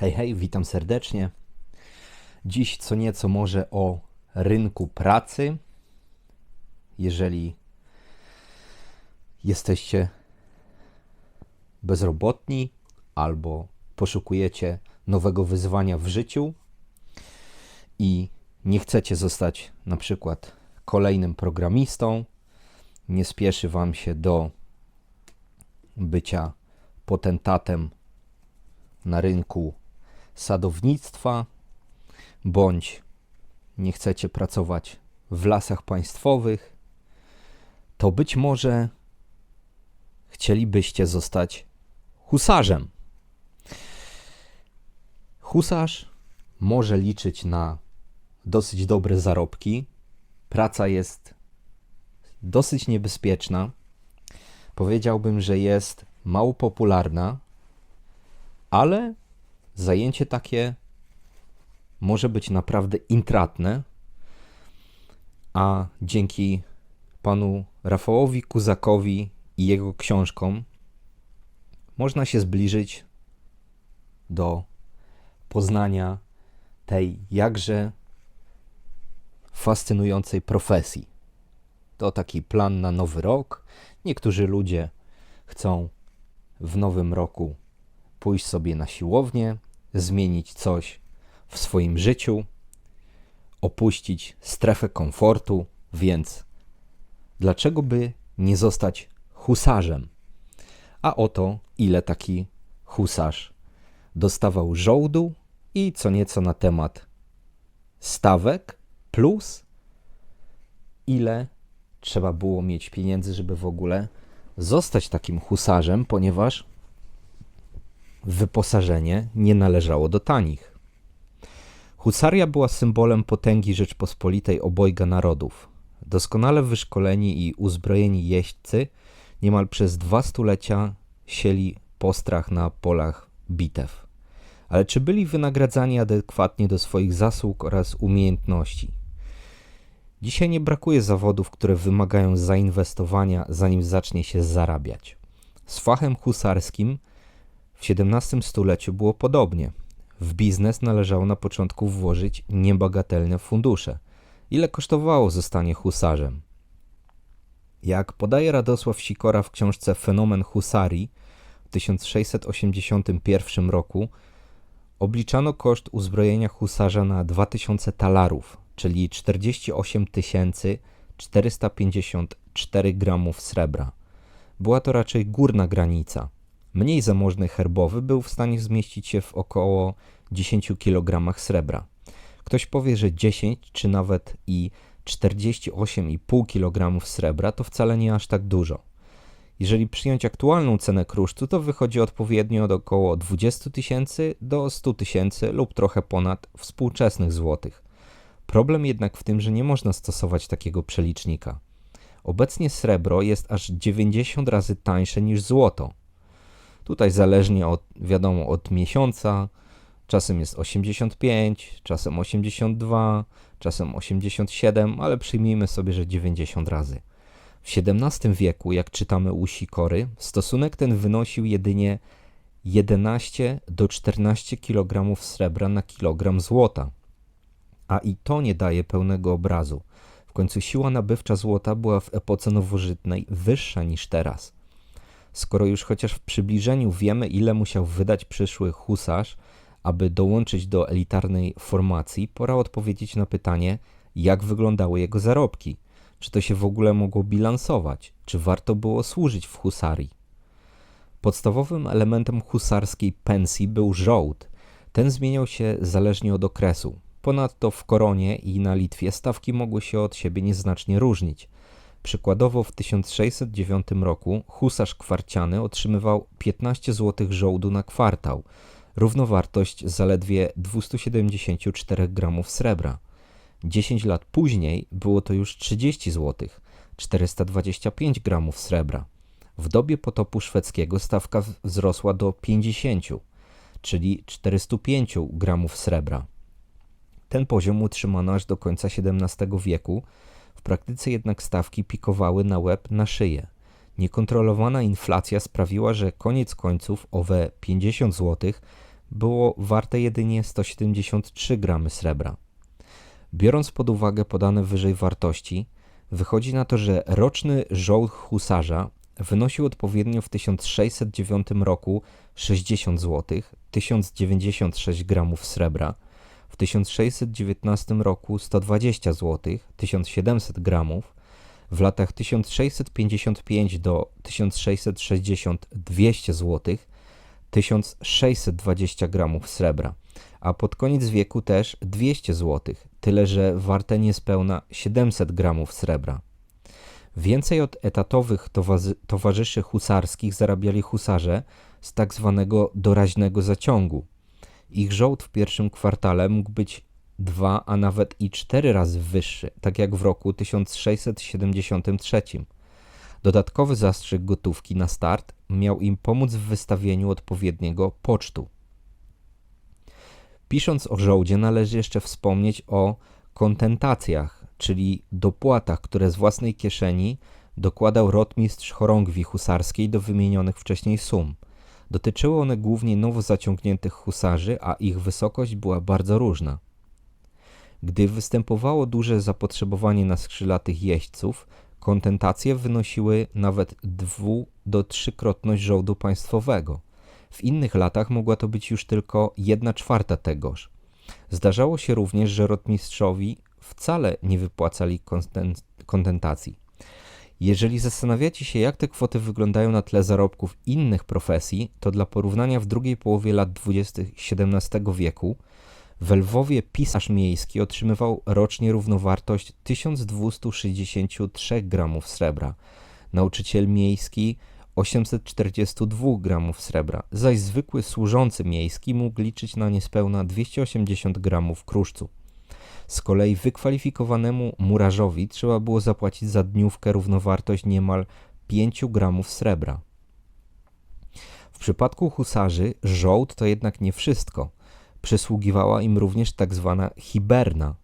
Hej, hej, witam serdecznie. Dziś co nieco może o rynku pracy. Jeżeli jesteście bezrobotni albo poszukujecie nowego wyzwania w życiu i nie chcecie zostać na przykład kolejnym programistą, nie spieszy Wam się do bycia potentatem na rynku sadownictwa, bądź nie chcecie pracować w lasach państwowych, to być może chcielibyście zostać husarzem. Husarz może liczyć na dosyć dobre zarobki. Praca jest dosyć niebezpieczna. Powiedziałbym, że jest mało popularna, ale zajęcie takie może być naprawdę intratne, a dzięki panu Rafałowi Kuzakowi i jego książkom można się zbliżyć do poznania tej jakże fascynującej profesji. To taki plan na nowy rok. Niektórzy ludzie chcą w nowym roku pójść sobie na siłownię, zmienić coś w swoim życiu, opuścić strefę komfortu, więc dlaczego by nie zostać husarzem? A oto ile taki husarz dostawał żołdu i co nieco na temat stawek, plus ile trzeba było mieć pieniędzy, żeby w ogóle zostać takim husarzem, ponieważ wyposażenie nie należało do tanich. Husaria była symbolem potęgi Rzeczpospolitej obojga narodów. Doskonale wyszkoleni i uzbrojeni jeźdźcy niemal przez dwa stulecia sieli postrach na polach bitew. Ale czy byli wynagradzani adekwatnie do swoich zasług oraz umiejętności? Dzisiaj nie brakuje zawodów, które wymagają zainwestowania, zanim zacznie się zarabiać. Z fachem husarskim w XVII stuleciu było podobnie. W biznes należało na początku włożyć niebagatelne fundusze. Ile kosztowało zostanie husarzem? Jak podaje Radosław Sikora w książce Fenomen husarii w 1681 roku, obliczano koszt uzbrojenia husarza na 2000 talarów, czyli 48 454 gramów srebra. Była to raczej górna granica – Mniej zamożny herbowy był w stanie zmieścić się w około 10 kg srebra. Ktoś powie, że 10 czy nawet i 48,5 kg srebra to wcale nie aż tak dużo. Jeżeli przyjąć aktualną cenę kruszcu, to wychodzi odpowiednio od około 20 tysięcy do 100 tysięcy lub trochę ponad współczesnych złotych. Problem jednak w tym, że nie można stosować takiego przelicznika. Obecnie srebro jest aż 90 razy tańsze niż złoto. Tutaj zależnie od, wiadomo, od miesiąca, czasem jest 85, czasem 82, czasem 87, ale przyjmijmy sobie, że 90 razy. W XVII wieku, jak czytamy u Sikory, stosunek ten wynosił jedynie 11 do 14 kg srebra na kilogram złota. A i to nie daje pełnego obrazu. W końcu siła nabywcza złota była w epoce nowożytnej wyższa niż teraz. Skoro już chociaż w przybliżeniu wiemy, ile musiał wydać przyszły husarz, aby dołączyć do elitarnej formacji, pora odpowiedzieć na pytanie, jak wyglądały jego zarobki. Czy to się w ogóle mogło bilansować? Czy warto było służyć w husarii? Podstawowym elementem husarskiej pensji był żołd. Ten zmieniał się zależnie od okresu. Ponadto w Koronie i na Litwie stawki mogły się od siebie nieznacznie różnić. Przykładowo w 1609 roku husarz kwarciany otrzymywał 15 zł żołdu na kwartał, równowartość zaledwie 274 gramów srebra. 10 lat później było to już 30 zł, 425 gramów srebra. W dobie potopu szwedzkiego stawka wzrosła do 50, czyli 405 gramów srebra. Ten poziom utrzymano aż do końca XVII wieku, w praktyce jednak stawki pikowały na łeb na szyję. Niekontrolowana inflacja sprawiła, że koniec końców owe 50 zł było warte jedynie 173 gramy srebra. Biorąc pod uwagę podane wyżej wartości, wychodzi na to, że roczny żołd husarza wynosił odpowiednio w 1609 roku 60 zł, 1096 gramów srebra, 1619 roku 120 zł, 1700 gramów, w latach 1655 do 1660 200 zł, 1620 gramów srebra, a pod koniec wieku też 200 zł, tyle że warte niespełna 700 gramów srebra. Więcej od etatowych towarzyszy husarskich zarabiali husarze z tak zwanego doraźnego zaciągu. Ich żołd w pierwszym kwartale mógł być dwa, a nawet i cztery razy wyższy, tak jak w roku 1673. Dodatkowy zastrzyk gotówki na start miał im pomóc w wystawieniu odpowiedniego pocztu. Pisząc o żołdzie należy jeszcze wspomnieć o kontentacjach, czyli dopłatach, które z własnej kieszeni dokładał rotmistrz chorągwi husarskiej do wymienionych wcześniej sum. Dotyczyły one głównie nowo zaciągniętych husarzy, a ich wysokość była bardzo różna. Gdy występowało duże zapotrzebowanie na skrzydlatych jeźdźców, kontentacje wynosiły nawet dwu do trzykrotność żołdu państwowego. W innych latach mogła to być już tylko jedna czwarta tegoż. Zdarzało się również, że rotmistrzowi wcale nie wypłacali kontentacji. Jeżeli zastanawiacie się, jak te kwoty wyglądają na tle zarobków innych profesji, to dla porównania w drugiej połowie lat 20. XVII wieku w Lwowie pisarz miejski otrzymywał rocznie równowartość 1263 gramów srebra, nauczyciel miejski 842 gramów srebra, zaś zwykły służący miejski mógł liczyć na niespełna 280 gramów kruszcu. Z kolei wykwalifikowanemu murarzowi trzeba było zapłacić za dniówkę równowartość niemal 5 gramów srebra. W przypadku husarzy żołd to jednak nie wszystko. Przysługiwała im również tak zwana hiberna.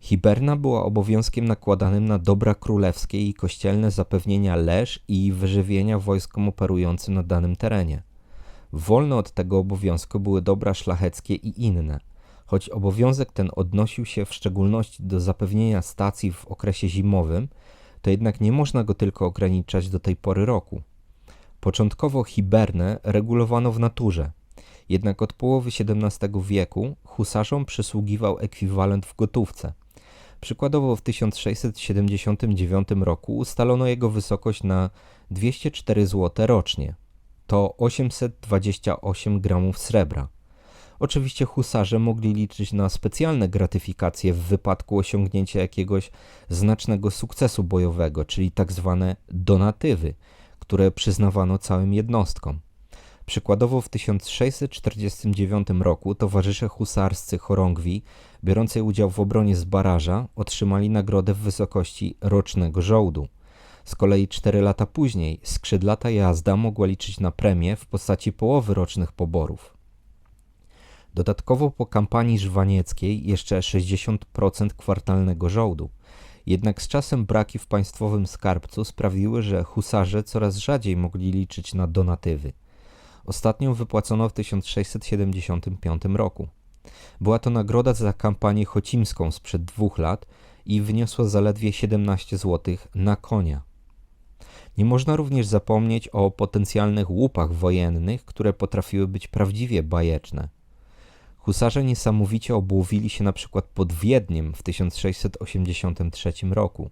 Hiberna była obowiązkiem nakładanym na dobra królewskie i kościelne zapewnienia leż i wyżywienia wojskom operującym na danym terenie. Wolne od tego obowiązku były dobra szlacheckie i inne – Choć obowiązek ten odnosił się w szczególności do zapewnienia stacji w okresie zimowym, to jednak nie można go tylko ograniczać do tej pory roku. Początkowo hibernę regulowano w naturze, jednak od połowy XVII wieku husarzom przysługiwał ekwiwalent w gotówce. Przykładowo w 1679 roku ustalono jego wysokość na 204 zł rocznie. To 828 gramów srebra. Oczywiście husarze mogli liczyć na specjalne gratyfikacje w wypadku osiągnięcia jakiegoś znacznego sukcesu bojowego, czyli tak zwane donatywy, które przyznawano całym jednostkom. Przykładowo w 1649 roku towarzysze husarscy chorągwi, biorący udział w obronie z baraża, otrzymali nagrodę w wysokości rocznego żołdu. Z kolei cztery lata później skrzydlata jazda mogła liczyć na premię w postaci połowy rocznych poborów. Dodatkowo po kampanii żwanieckiej jeszcze 60% kwartalnego żołdu. Jednak z czasem braki w państwowym skarbcu sprawiły, że husarze coraz rzadziej mogli liczyć na donatywy. Ostatnią wypłacono w 1675 roku. Była to nagroda za kampanię chocimską sprzed dwóch lat i wyniosła zaledwie 17 zł na konia. Nie można również zapomnieć o potencjalnych łupach wojennych, które potrafiły być prawdziwie bajeczne. Husarze niesamowicie obłowili się na przykład pod Wiedniem w 1683 roku.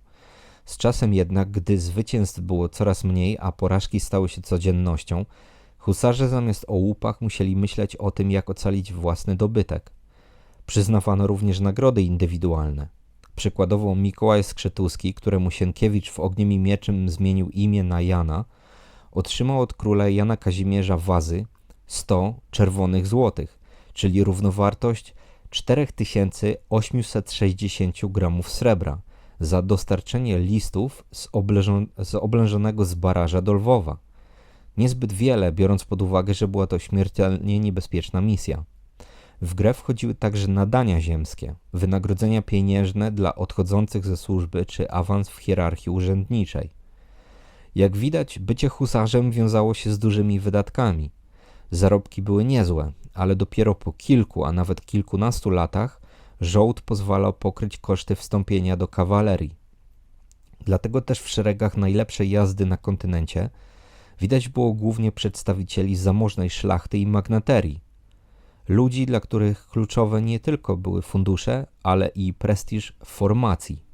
Z czasem jednak, gdy zwycięstw było coraz mniej, a porażki stały się codziennością, husarze zamiast o łupach musieli myśleć o tym, jak ocalić własny dobytek. Przyznawano również nagrody indywidualne. Przykładowo Mikołaj Skrzetuski, któremu Sienkiewicz w Ogniem i Mieczem zmienił imię na Jana, otrzymał od króla Jana Kazimierza Wazy 100 czerwonych złotych, czyli równowartość 4860 gramów srebra za dostarczenie listów z, z oblężonego z baraża do Lwowa. Niezbyt wiele, biorąc pod uwagę, że była to śmiertelnie niebezpieczna misja. W grę wchodziły także nadania ziemskie, wynagrodzenia pieniężne dla odchodzących ze służby czy awans w hierarchii urzędniczej. Jak widać, bycie husarzem wiązało się z dużymi wydatkami. Zarobki były niezłe, ale dopiero po kilku, a nawet kilkunastu latach żołd pozwalał pokryć koszty wstąpienia do kawalerii. Dlatego też w szeregach najlepszej jazdy na kontynencie widać było głównie przedstawicieli zamożnej szlachty i magnaterii. Ludzi, dla których kluczowe nie tylko były fundusze, ale i prestiż formacji.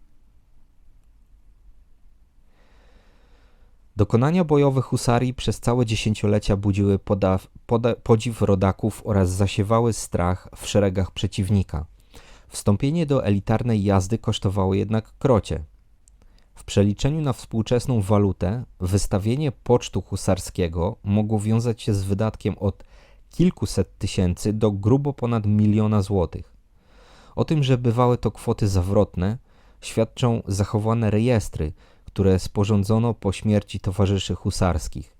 Dokonania bojowe husarii przez całe dziesięciolecia budziły poda, podziw rodaków oraz zasiewały strach w szeregach przeciwnika. Wstąpienie do elitarnej jazdy kosztowało jednak krocie. W przeliczeniu na współczesną walutę wystawienie pocztu husarskiego mogło wiązać się z wydatkiem od kilkuset tysięcy do grubo ponad miliona złotych. O tym, że bywały to kwoty zawrotne, świadczą zachowane rejestry, które sporządzono po śmierci towarzyszy husarskich.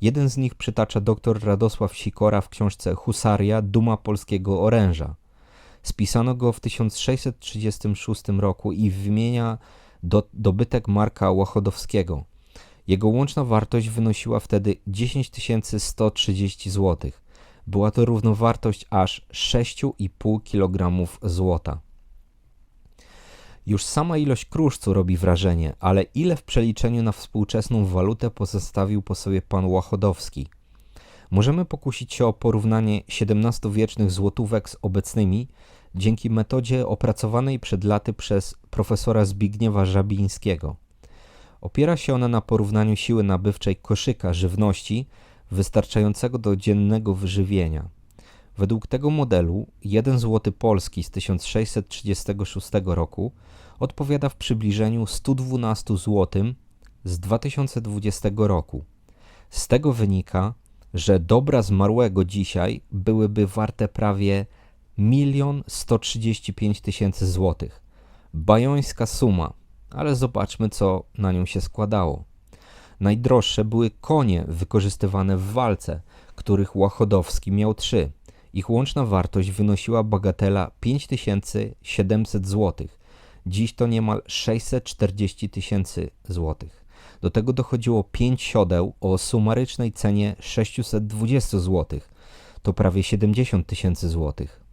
Jeden z nich przytacza dr Radosław Sikora w książce Husaria Duma Polskiego Oręża. Spisano go w 1636 roku i wymienia do, dobytek Marka Łachodowskiego. Jego łączna wartość wynosiła wtedy 10 130 zł. Była to równowartość aż 6,5 kg złota. Już sama ilość kruszcu robi wrażenie, ale ile w przeliczeniu na współczesną walutę pozostawił po sobie pan Łachodowski? Możemy pokusić się o porównanie XVII-wiecznych złotówek z obecnymi dzięki metodzie opracowanej przed laty przez profesora Zbigniewa Żabińskiego. Opiera się ona na porównaniu siły nabywczej koszyka żywności wystarczającego do dziennego wyżywienia. Według tego modelu 1 zł polski z 1636 roku odpowiada w przybliżeniu 112 zł z 2020 roku. Z tego wynika, że dobra zmarłego dzisiaj byłyby warte prawie 1 135 tysięcy złotych. Bajońska suma, ale zobaczmy co na nią się składało. Najdroższe były konie wykorzystywane w walce, których Łachodowski miał trzy. Ich łączna wartość wynosiła bagatela 5700 zł. Dziś to niemal 640 tysięcy złotych. Do tego dochodziło 5 siodeł o sumarycznej cenie 620 zł. To prawie 70 tysięcy złotych.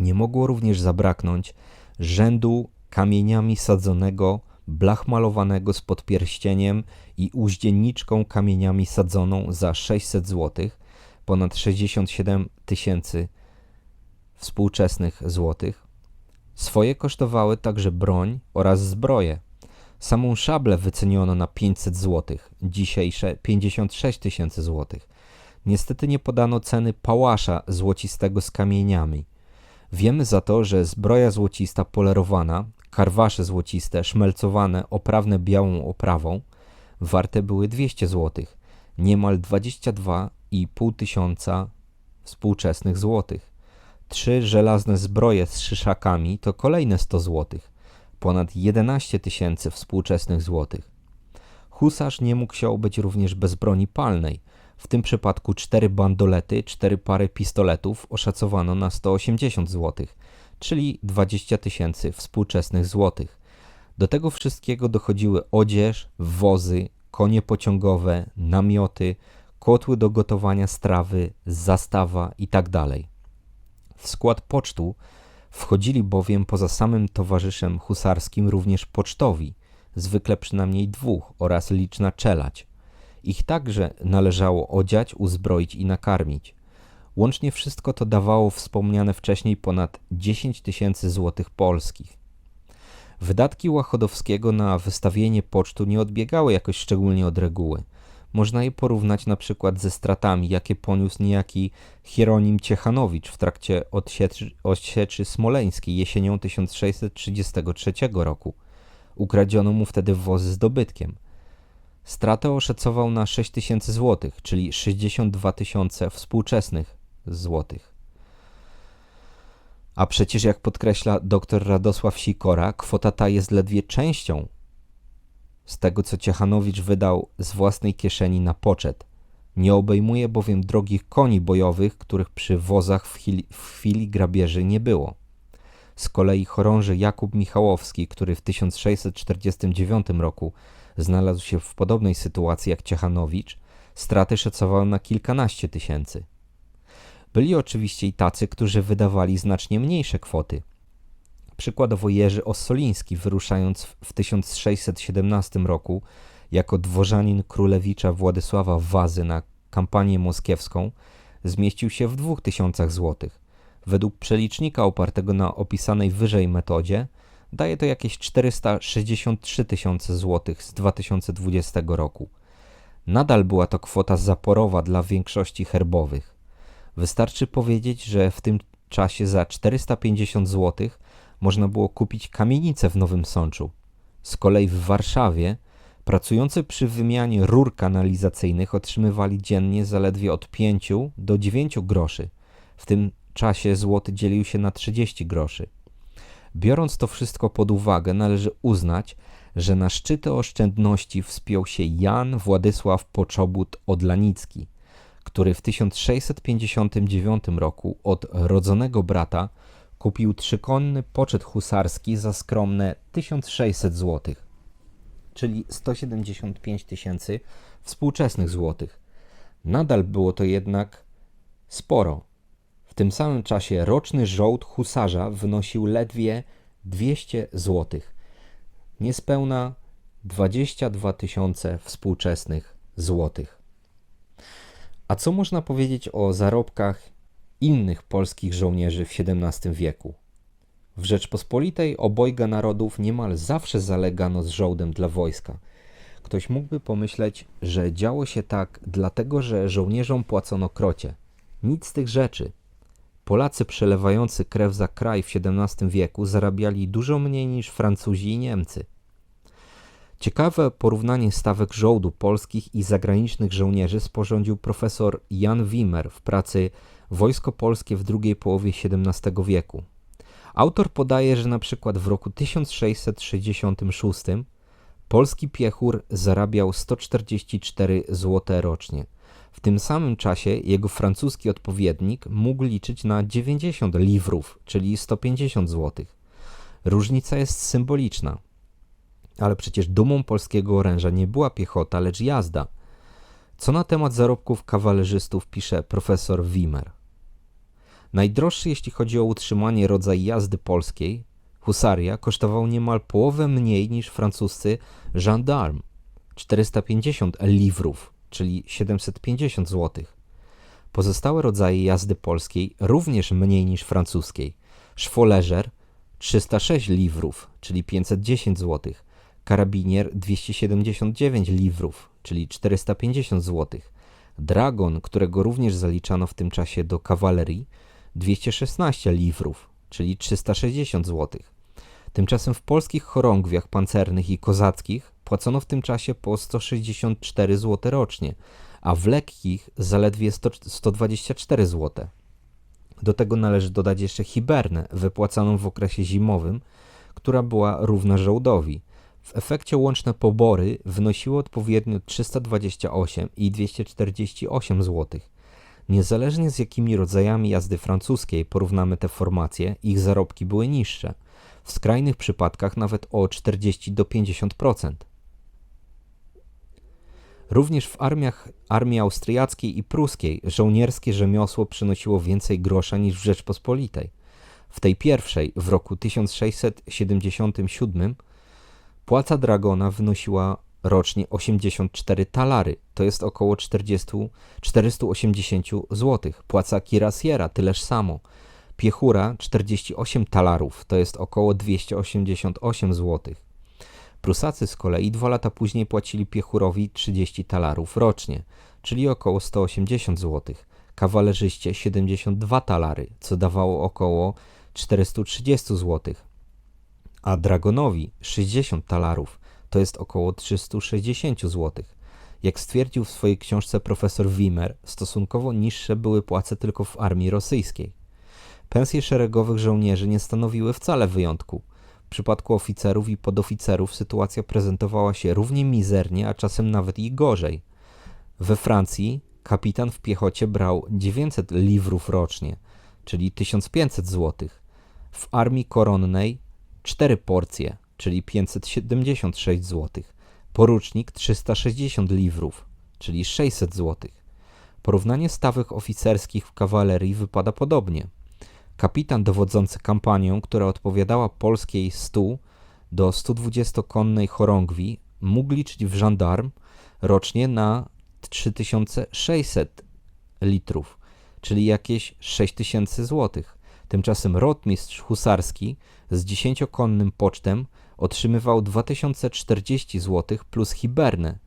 Nie mogło również zabraknąć rzędu kamieniami sadzonego, blach malowanego z podpierścieniem i uździenniczką kamieniami sadzoną za 600 zł, ponad 67 tysięcy współczesnych złotych. Swoje kosztowały także broń oraz zbroje. Samą szablę wyceniono na 500 zł, dzisiejsze 56 tysięcy złotych. Niestety nie podano ceny pałasza złocistego z kamieniami. Wiemy za to, że zbroja złocista polerowana, karwasze złociste, szmelcowane, oprawne białą oprawą, warte były 200 zł, niemal 22,5 tysiąca współczesnych złotych. Trzy żelazne zbroje z szyszakami to kolejne 100 złotych, ponad 11 tysięcy współczesnych złotych. Husarz nie mógł się obyć również bez broni palnej. W tym przypadku cztery bandolety, cztery pary pistoletów oszacowano na 180 zł, czyli 20 tysięcy współczesnych złotych. Do tego wszystkiego dochodziły odzież, wozy, konie pociągowe, namioty, kotły do gotowania strawy, zastawa itd. Tak w skład pocztu wchodzili bowiem poza samym towarzyszem husarskim również pocztowi, zwykle przynajmniej dwóch oraz liczna czelać. Ich także należało odziać, uzbroić i nakarmić. Łącznie wszystko to dawało wspomniane wcześniej ponad 10 tysięcy złotych polskich. Wydatki Łachodowskiego na wystawienie pocztu nie odbiegały jakoś szczególnie od reguły. Można je porównać na przykład ze stratami, jakie poniósł niejaki Hieronim Ciechanowicz w trakcie odsieczy, odsieczy smoleńskiej jesienią 1633 roku. Ukradziono mu wtedy wozy z dobytkiem. Stratę oszacował na 6 tysięcy złotych, czyli 62 tysiące współczesnych złotych. A przecież, jak podkreśla dr Radosław Sikora, kwota ta jest ledwie częścią z tego, co Ciechanowicz wydał z własnej kieszeni na poczet. Nie obejmuje bowiem drogich koni bojowych, których przy wozach w chwili, w chwili grabieży nie było. Z kolei chorąży Jakub Michałowski, który w 1649 roku znalazł się w podobnej sytuacji jak Ciechanowicz, straty szacował na kilkanaście tysięcy. Byli oczywiście i tacy, którzy wydawali znacznie mniejsze kwoty. Przykładowo Jerzy Ossoliński, wyruszając w 1617 roku jako dworzanin królewicza Władysława Wazy na kampanię moskiewską, zmieścił się w 2000 złotych. Według przelicznika opartego na opisanej wyżej metodzie daje to jakieś 463 tysiące złotych z 2020 roku. Nadal była to kwota zaporowa dla większości herbowych. Wystarczy powiedzieć, że w tym czasie za 450 zł można było kupić kamienicę w Nowym Sączu. Z kolei w Warszawie pracujący przy wymianie rur kanalizacyjnych otrzymywali dziennie zaledwie od 5 do 9 groszy. W tym czasie złoty dzielił się na 30 groszy. Biorąc to wszystko pod uwagę, należy uznać, że na szczyty oszczędności wspiął się Jan Władysław Poczobut Odlanicki, który w 1659 roku od rodzonego brata kupił trzykonny poczet husarski za skromne 1600 zł, czyli 175 tysięcy współczesnych złotych. Nadal było to jednak sporo. W tym samym czasie roczny żołd husarza wynosił ledwie 200 złotych, niespełna 22 tysiące współczesnych złotych. A co można powiedzieć o zarobkach innych polskich żołnierzy w XVII wieku? W Rzeczpospolitej obojga narodów niemal zawsze zalegano z żołdem dla wojska. Ktoś mógłby pomyśleć, że działo się tak dlatego, że żołnierzom płacono krocie. Nic z tych rzeczy. Polacy przelewający krew za kraj w XVII wieku zarabiali dużo mniej niż Francuzi i Niemcy. Ciekawe porównanie stawek żołdu polskich i zagranicznych żołnierzy sporządził profesor Jan Wimmer w pracy Wojsko Polskie w drugiej połowie XVII wieku. Autor podaje, że na przykład w roku 1666 polski piechur zarabiał 144 zł rocznie. W tym samym czasie jego francuski odpowiednik mógł liczyć na 90 liwrów, czyli 150 zł. Różnica jest symboliczna. Ale przecież dumą polskiego oręża nie była piechota, lecz jazda. Co na temat zarobków kawalerzystów pisze profesor Wimmer. Najdroższy, jeśli chodzi o utrzymanie rodzaj jazdy polskiej, husaria, kosztował niemal połowę mniej niż francuscy gendarme 450 liwrów, czyli 750 zł. Pozostałe rodzaje jazdy polskiej również mniej niż francuskiej. Szwoleżer 306 liwrów, czyli 510 zł. Karabinier 279 liwrów, czyli 450 zł. Dragon, którego również zaliczano w tym czasie do kawalerii, 216 liwrów, czyli 360 zł. Tymczasem w polskich chorągwiach pancernych i kozackich płacono w tym czasie po 164 zł rocznie, a w lekkich zaledwie 100, 124 zł. Do tego należy dodać jeszcze hibernę, wypłacaną w okresie zimowym, która była równa żołdowi. W efekcie łączne pobory wynosiły odpowiednio 328 i 248 zł. Niezależnie z jakimi rodzajami jazdy francuskiej porównamy te formacje, ich zarobki były niższe. W skrajnych przypadkach nawet o 40 do 50%. Również w armiach armii austriackiej i pruskiej żołnierskie rzemiosło przynosiło więcej grosza niż w Rzeczpospolitej. W tej pierwszej, w roku 1677, płaca dragona wynosiła rocznie 84 talary, to jest około 40, 480 zł. Płaca kirasiera tyleż samo. Piechura 48 talarów, to jest około 288 zł. Prusacy z kolei dwa lata później płacili piechurowi 30 talarów rocznie, czyli około 180 zł. Kawalerzyście 72 talary, co dawało około 430 zł. A dragonowi 60 talarów, to jest około 360 zł. Jak stwierdził w swojej książce profesor Wimmer, stosunkowo niższe były płace tylko w armii rosyjskiej. Pensje szeregowych żołnierzy nie stanowiły wcale wyjątku. W przypadku oficerów i podoficerów sytuacja prezentowała się równie mizernie, a czasem nawet i gorzej. We Francji kapitan w piechocie brał 900 liwrów rocznie, czyli 1500 zł. W armii koronnej 4 porcje, czyli 576 zł. Porucznik 360 liwrów, czyli 600 zł. Porównanie stawek oficerskich w kawalerii wypada podobnie. Kapitan dowodzący kampanią, która odpowiadała polskiej 100 do 120-konnej chorągwi, mógł liczyć w żandarm rocznie na 3600 litrów, czyli jakieś 6000 złotych. Tymczasem rotmistrz husarski z 10-konnym pocztem otrzymywał 2040 zł plus hibernę,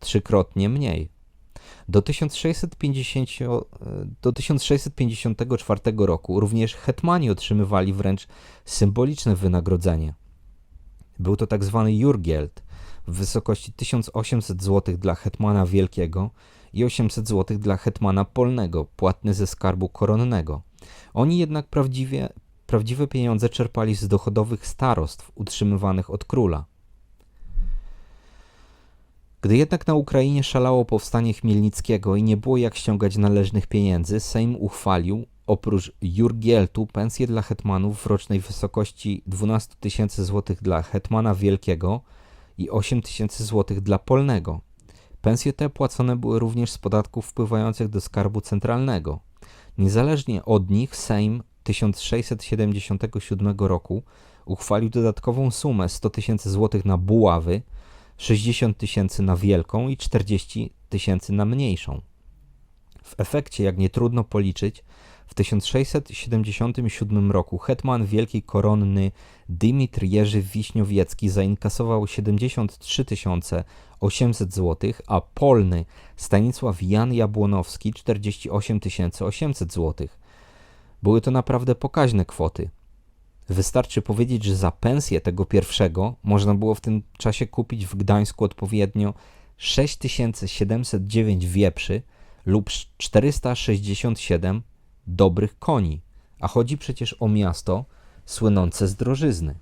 trzykrotnie mniej. Do 1650, do 1654 roku również hetmani otrzymywali wręcz symboliczne wynagrodzenie. Był to tak zwany jurgield w wysokości 1800 zł dla hetmana wielkiego i 800 zł dla hetmana polnego, płatny ze skarbu koronnego. Oni jednak prawdziwie, prawdziwe pieniądze czerpali z dochodowych starostw utrzymywanych od króla. Gdy jednak na Ukrainie szalało powstanie Chmielnickiego i nie było jak ściągać należnych pieniędzy, Sejm uchwalił oprócz jurgieltu pensje dla hetmanów w rocznej wysokości 12 tysięcy złotych dla hetmana wielkiego i 8 tysięcy złotych dla polnego. Pensje te płacone były również z podatków wpływających do skarbu centralnego. Niezależnie od nich Sejm 1677 roku uchwalił dodatkową sumę 100 tysięcy złotych na buławy, 60 tysięcy na wielką i 40 tysięcy na mniejszą. W efekcie, jak nie trudno policzyć, w 1677 roku hetman wielkiej koronny Dymitr Jerzy Wiśniowiecki zainkasował 73 800 zł, a polny Stanisław Jan Jabłonowski 48 800 zł. Były to naprawdę pokaźne kwoty. Wystarczy powiedzieć, że za pensję tego pierwszego można było w tym czasie kupić w Gdańsku odpowiednio 6709 wieprzy lub 467 dobrych koni, a chodzi przecież o miasto słynące z drożyzny.